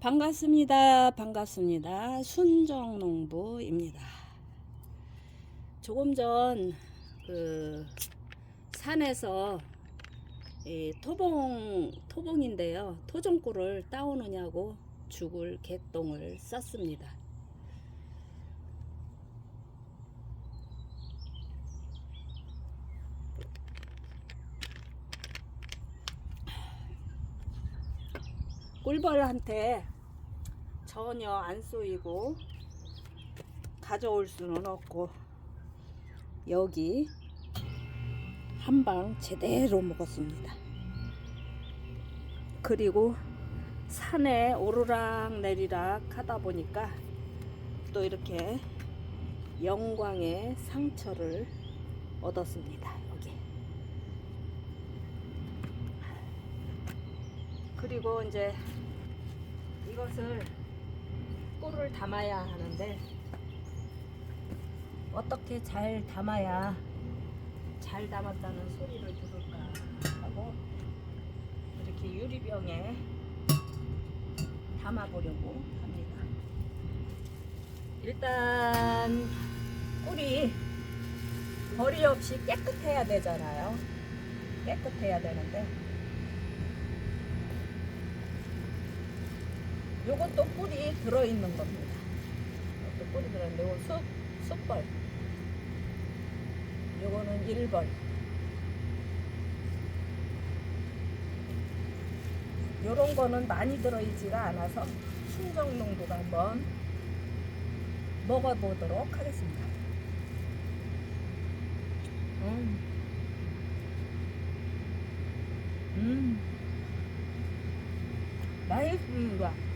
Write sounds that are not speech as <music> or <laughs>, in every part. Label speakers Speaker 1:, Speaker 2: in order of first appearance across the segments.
Speaker 1: 반갑습니다. 반갑습니다. 순정농부입니다. 조금 전 그 산에서 이 토봉 토봉인데요. 토종꿀을 따오느냐고 죽을 개똥을 쌌습니다. 꿀벌한테 전혀 안 쏘이고 가져올 수는 없고 여기 한 방 제대로 먹었습니다. 그리고 산에 오르락 내리락 하다 보니까 또 이렇게 영광의 상처를 얻었습니다. 여기. 그리고 이제 이것을 꿀을 담아야 하는데 어떻게 잘 담아야 잘 담았다는 소리를 들을까 하고 이렇게 유리병에 담아보려고 합니다. 일단 꿀이 거리 없이 깨끗해야 되잖아요. 깨끗해야 되는데 요것도 꿀이 들어있는 겁니다. 이것도 꿀이 들어있는데 요거 쑥, 쑥벌. 요거는 일벌. 요런 거는 많이 들어있지가 않아서 순정농도가 한번 먹어보도록 하겠습니다. 음. 음. 맛있습니다.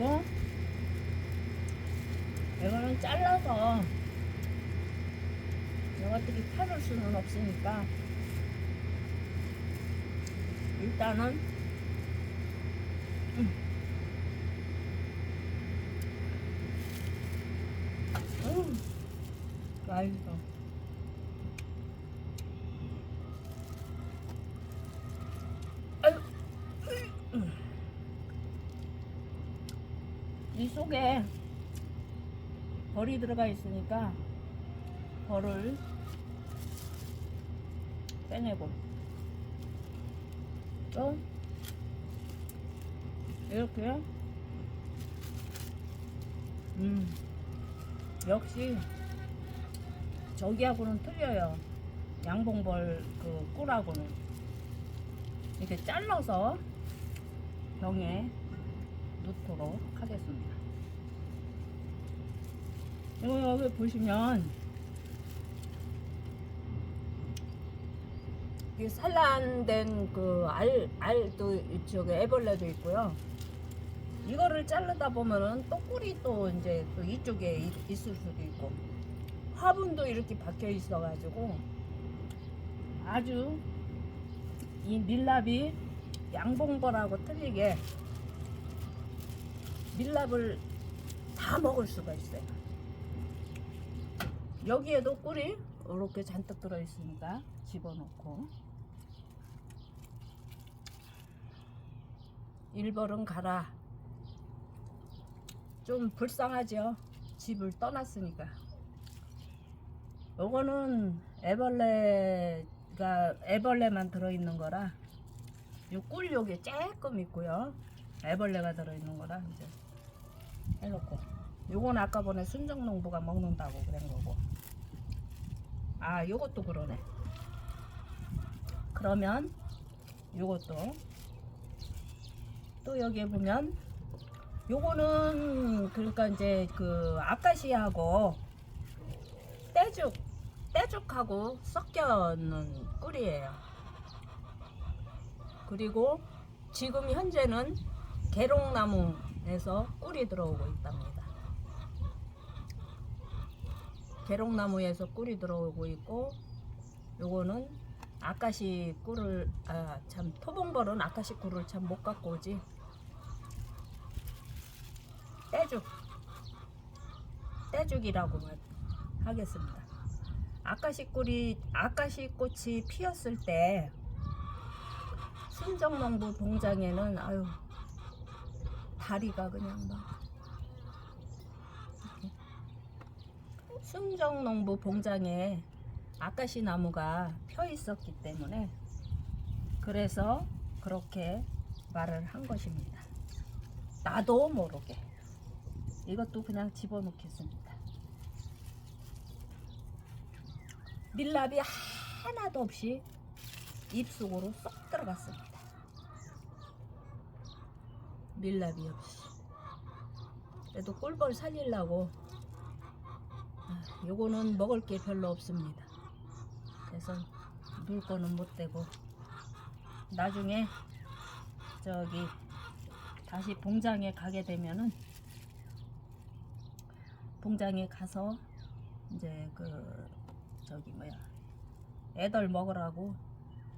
Speaker 1: 그리고 이거는 잘라서 이것들이 팔을 수는 없으니까 일단은 음. 음. 맛있어 아유. 음. 이 속에 벌이 들어가 있으니까 벌을 빼내고 또 이렇게. 음 역시 저기하고는 틀려요. 양봉벌 그 꿀하고는. 이렇게 잘라서 병에 넣도록 하겠습니다. 여기 보시면 이 산란된 그 알, 알도 이쪽에 애벌레도 있고요. 이거를 자르다 보면은 또 꿀이 또 이제 또 이쪽에 있- 있을 수도 있고 화분도 이렇게 박혀 있어 가지고 아주 이 밀랍이 양봉벌하고 틀리게 밀랍을 다 먹을 수가 있어요. 여기에도 꿀이 이렇게 잔뜩 들어있으니까 집어넣고 1벌은 가라. 좀 불쌍하죠. 집을 떠났으니까. 요거는 애벌레가 애벌레만 들어있는 거라 요꿀 요게 조금 있고요. 애벌레가 들어있는 거라 이제 해놓고 요건 아까 전에 순정농부가 먹는다고 그런 거고 아 요것도 그러네. 그러면 요것도. 또 여기에 보면 요거는 그러니까 이제 그 아카시아하고 떼죽 떼죽하고 섞여는 꿀이에요. 그리고 지금 현재는 계롱나무에서 꿀이 들어오고 있답니다. 계롱나무에서 꿀이 들어오고 있고 요거는 아까시 꿀을 아 참 토봉벌은 아까시 꿀을 참 못 갖고 오지 떼죽 떼죽이라고 하겠습니다. 아까시 꿀이 아까시 꽃이 피었을 때 순정농부 봉장에는 아유 다리가 그냥 막 이렇게. 순정농부 봉장에 아까시 나무가 펴 있었기 때문에 그래서 그렇게 말을 한 것입니다. 나도 모르게 이것도 그냥 집어넣겠습니다. 밀랍이 하나도 없이 입속으로 쏙 들어갔습니다. 밀랍이 없이. 그래도 꿀벌 살리려고 아, 요거는 먹을 게 별로 없습니다. 그래서 놀 거는 못 되고 나중에 저기 다시 봉장에 가게 되면은 봉장에 가서 이제 그 저기 뭐야 애들 먹으라고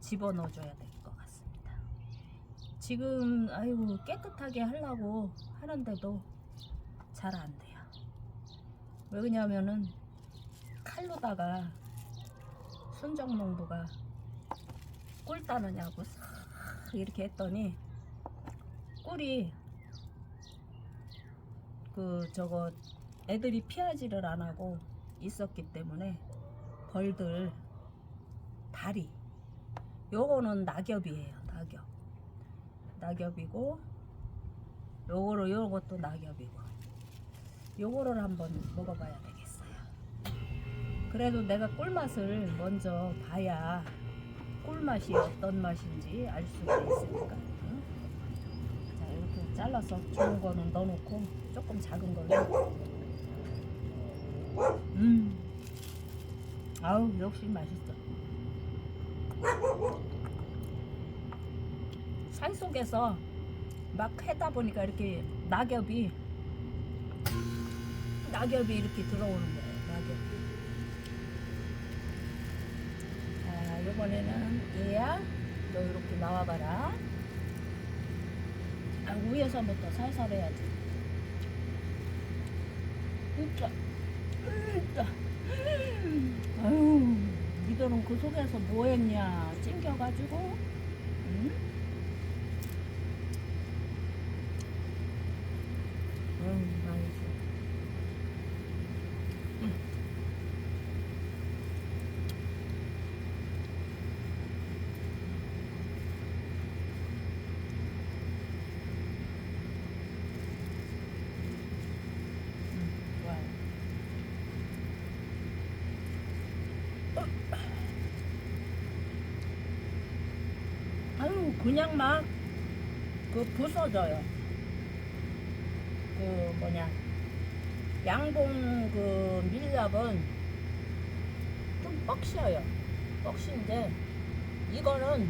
Speaker 1: 집어넣어 줘야 될 것 같습니다. 지금 아이고 깨끗하게 하려고 하는데도 잘 안 돼요. 왜 그러냐면은 칼로다가 순정 농부가 꿀 따느냐고 싹 이렇게 했더니 꿀이 그 저거 애들이 피하지를 안 하고 있었기 때문에 벌들 다리 요거는 낙엽이에요 낙엽. 낙엽이고 요거로 요것도 낙엽이고 요거를 한번 먹어봐야 되겠어요. 그래도 내가 꿀맛을 먼저 봐야 꿀맛이 어떤 맛인지 알 수가 있으니까. 응? 자 이렇게 잘라서 좋은 거는 넣어놓고 조금 작은 걸로. 음. 아우 역시 맛있어. 산 속에서 막 해다 보니까 이렇게 낙엽이 낙엽이 이렇게 들어오는 거예요 낙엽 자 이번에는 얘야 너 이렇게 나와봐라. 아 위에서부터 살살 해야지. 으짜 으짜 아유 니들은 그 속에서 뭐 했냐. 찡겨가지고 응? 응 맛있어 응. 응, 좋아요. 아유 그냥 막 그 부서져요. 그 뭐냐 양봉 그 밀랍은 좀 뻑셔요. 뻑신데 이거는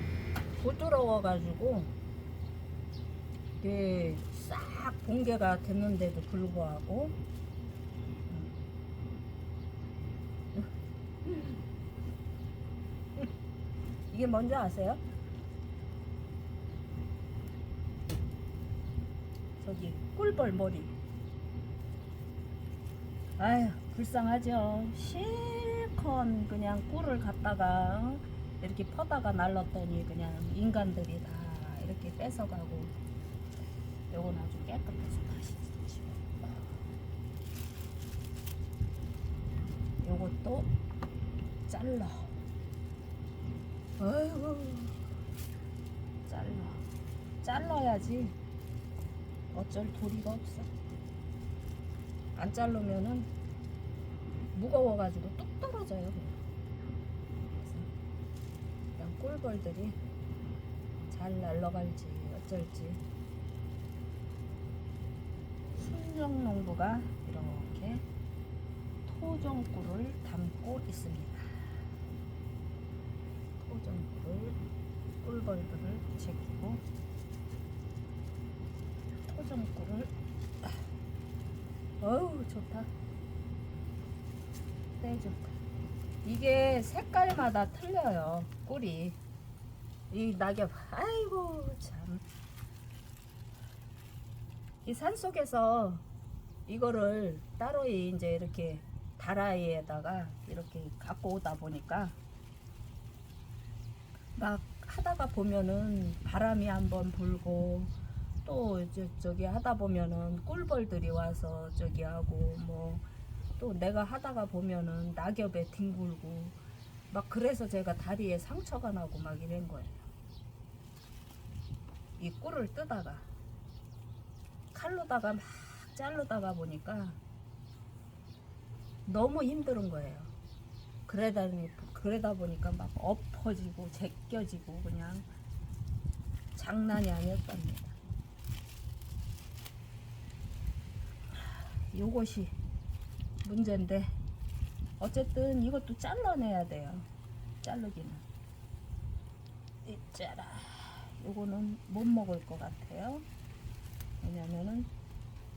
Speaker 1: 부드러워 가지고 이게 싹 봉개가 됐는데도 불구하고 <laughs> 이게 뭔지 아세요? 저기 꿀벌 머리. 아휴 불쌍하죠. 실컷 그냥 꿀을 갖다가 이렇게 퍼다가 날랐더니 그냥 인간들이 다 이렇게 뺏어가고 요건 아주 깨끗해서 맛있지. 요것도 잘라. 아이고 잘라. 잘라야지. 어쩔 도리가 없어. 안 자르면은 무거워가지고 뚝 떨어져요. 그냥. 그냥 꿀벌들이 잘 날라갈지 어쩔지. 순정 농부가 이렇게 토종꿀을 담고 있습니다. 토종꿀을 꿀벌들을 제끼고 토종꿀을. 어우 좋다. 네 좋다 이게 색깔마다 틀려요 꿀이. 이 낙엽 아이고 참. 이 산속에서 이거를 따로 이제 이렇게 다라이에다가 이렇게 갖고 오다 보니까 막 하다가 보면은 바람이 한번 불고 또 이제 저기 하다 보면은 꿀벌들이 와서 저기 하고 뭐 또 내가 하다가 보면은 낙엽에 뒹굴고 막 그래서 제가 다리에 상처가 나고 막 이런 거예요. 이 꿀을 뜨다가 칼로다가 막 자르다가 보니까 너무 힘든 거예요. 그러다, 그러다 보니까 막 엎어지고 제껴지고 그냥 장난이 아니었답니다. 요것이 문제인데 어쨌든 이것도 잘라내야 돼요. 자르기는. 있자라. 요거는 못 먹을 것 같아요. 왜냐면은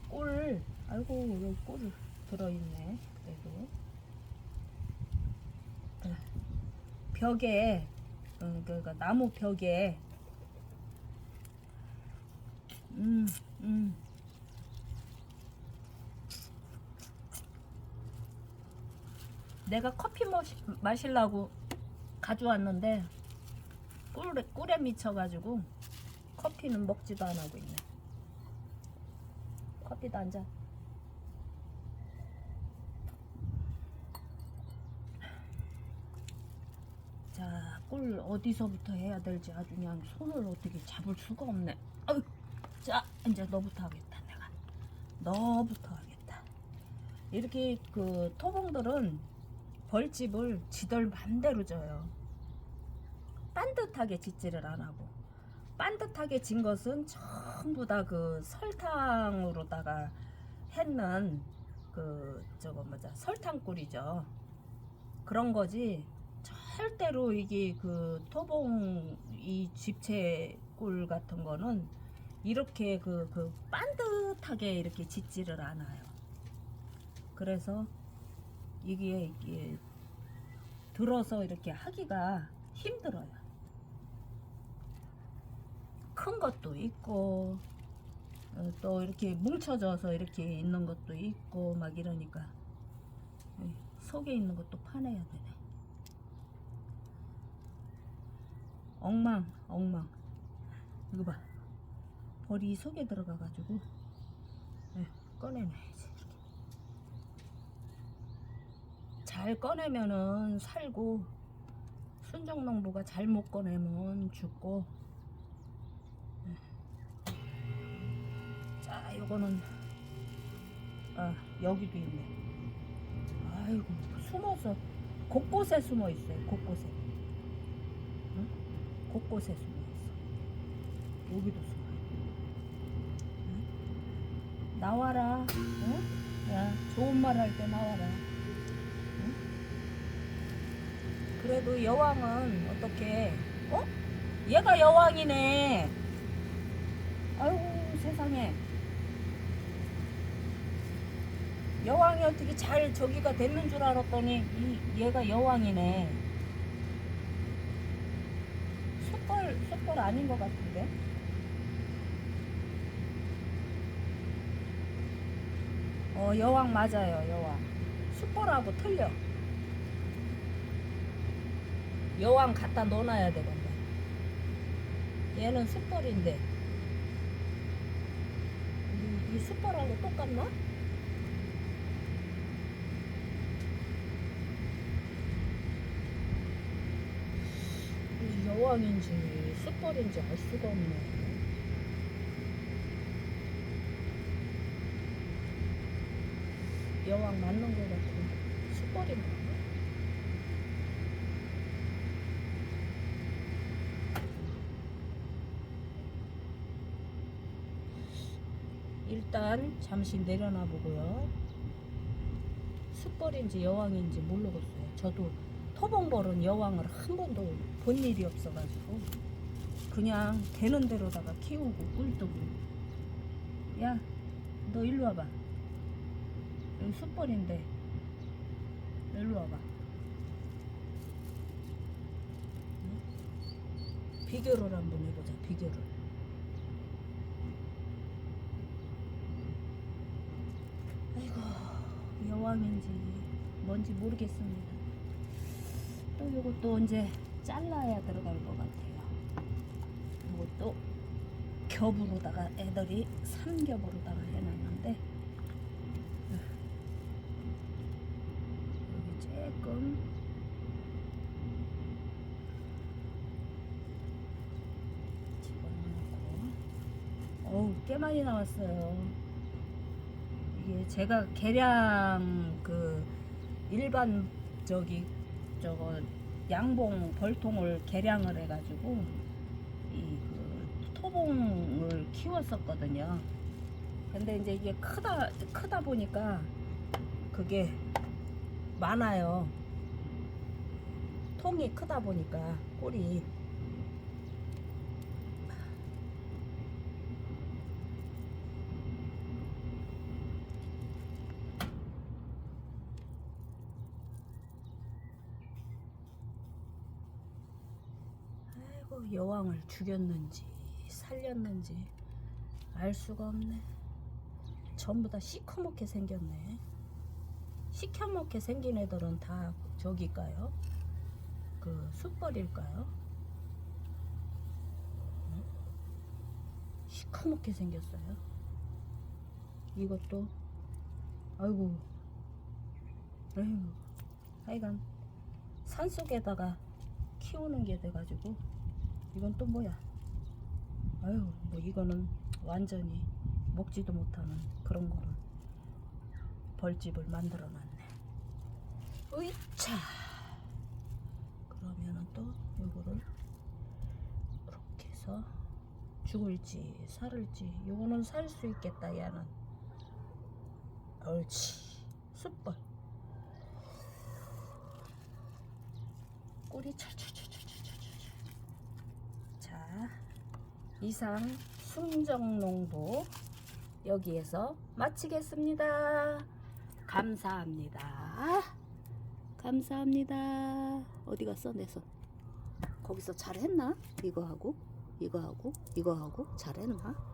Speaker 1: 꿀, 아이고 여기 꿀 들어있네. 그래도 아, 벽에, 음, 그러니까 나무 벽에, 음, 음. 내가 커피 마시, 마시려고 가져왔는데 꿀에, 꿀에 미쳐가지고 커피는 먹지도 안 하고 있네. 커피도 한 잔. 자, 꿀 어디서부터 해야 될지 아주 그냥 손을 어떻게 잡을 수가 없네. 아유, 자, 이제 너부터 하겠다, 내가. 너부터 하겠다. 이렇게 그 토봉들은 벌집을 지들 맘대로 져요. 반듯하게 짓지를 안 하고. 반듯하게 진 것은 전부 다 그 설탕으로다가 했는 그 저거 뭐자 설탕꿀이죠. 그런 거지. 절대로 이게 그 토봉 이 집채꿀 같은 거는 이렇게 그, 그 반듯하게 이렇게 짓지를 않아요. 그래서 이게, 이게 들어서 이렇게 하기가 힘들어요. 큰 것도 있고 어, 또 이렇게 뭉쳐져서 이렇게 있는 것도 있고 막 이러니까 예, 속에 있는 것도 파내야 되네. 엉망 엉망 이거 봐 벌이 속에 들어가 가지고 예, 꺼내놔야지 이렇게. 잘 꺼내면은 살고 순정농부가 잘 못 꺼내면 죽고 예. 자 요거는 아 여기도 있네 아이고 숨어서 곳곳에 숨어 있어요 곳곳에 응? 곳곳에 숨어 있어 여기도 숨어 응? 나와라 응? 야 좋은 말 할 때 나와라 응? 그래도 여왕은 어떻게? 어? 얘가 여왕이네. 아이고 세상에. 여왕이 어떻게 잘 저기가 됐는 줄 알았더니 이 얘가 여왕이네. 숯벌 숯벌 아닌 것 같은데? 어 여왕 맞아요 여왕. 숯벌하고 틀려 여왕 갖다 넣어놔야 되겠네 얘는 숯벌인데 이, 이 숯벌하고 똑같나? 이 여왕인지 숯벌인지 알 수가 없네. 여왕 맞는 것 같아. 숯벌인가? 일단 잠시 내려놔 보고요. 숯벌인지 여왕인지 모르겠어요. 저도 토봉벌은 여왕을 한 번도 본 일이 없어가지고 그냥 되는 대로다가 키우고 꿀뜨고 야 너 일로 와봐 여기 숯벌인데 일로 와봐 응? 비교를 한번 해보자 비교를 아이고 여왕인지 뭔지 모르겠습니다. 또 이것도 이제 잘라야 들어갈 것 같아요. 이것도 겹으로다가 애들이 삼겹으로다가 해놨는데 여기 조금 집어넣고 어우 꽤 많이 나왔어요. 이게 제가 계량 그 일반 저기 저거 양봉 벌통을 계량을 해가지고 이 그 토봉을 키웠었거든요. 근데 이제 이게 크다 크다 보니까 그게 많아요. 통이 크다 보니까 꼴이 아이고 여왕을 죽였는지 살렸는지 알 수가 없네. 전부 다 시커멓게 생겼네. 시커멓게 생긴 애들은 다 저기일까요? 그 숯벌일까요? 응? 시커멓게 생겼어요. 이것도 아이고 아이고 하여간 산속에다가 키우는 게 돼가지고 이건 또 뭐야? 아유 뭐 이거는 완전히 먹지도 못하는 그런 거를 벌집을 만들어 놨네. 으이차. 그러면은 또 요거를 이렇게 해서 죽을지 살을지 요거는 살 수 있겠다 얘는. 옳지. 숯벌 꼬리 자 이상 숭정농부 여기에서 마치겠습니다. 감사합니다. 감사합니다. 어디 갔어? 내 손. 거기서 잘했나? 이거 하고 이거 하고 이거 하고 잘했나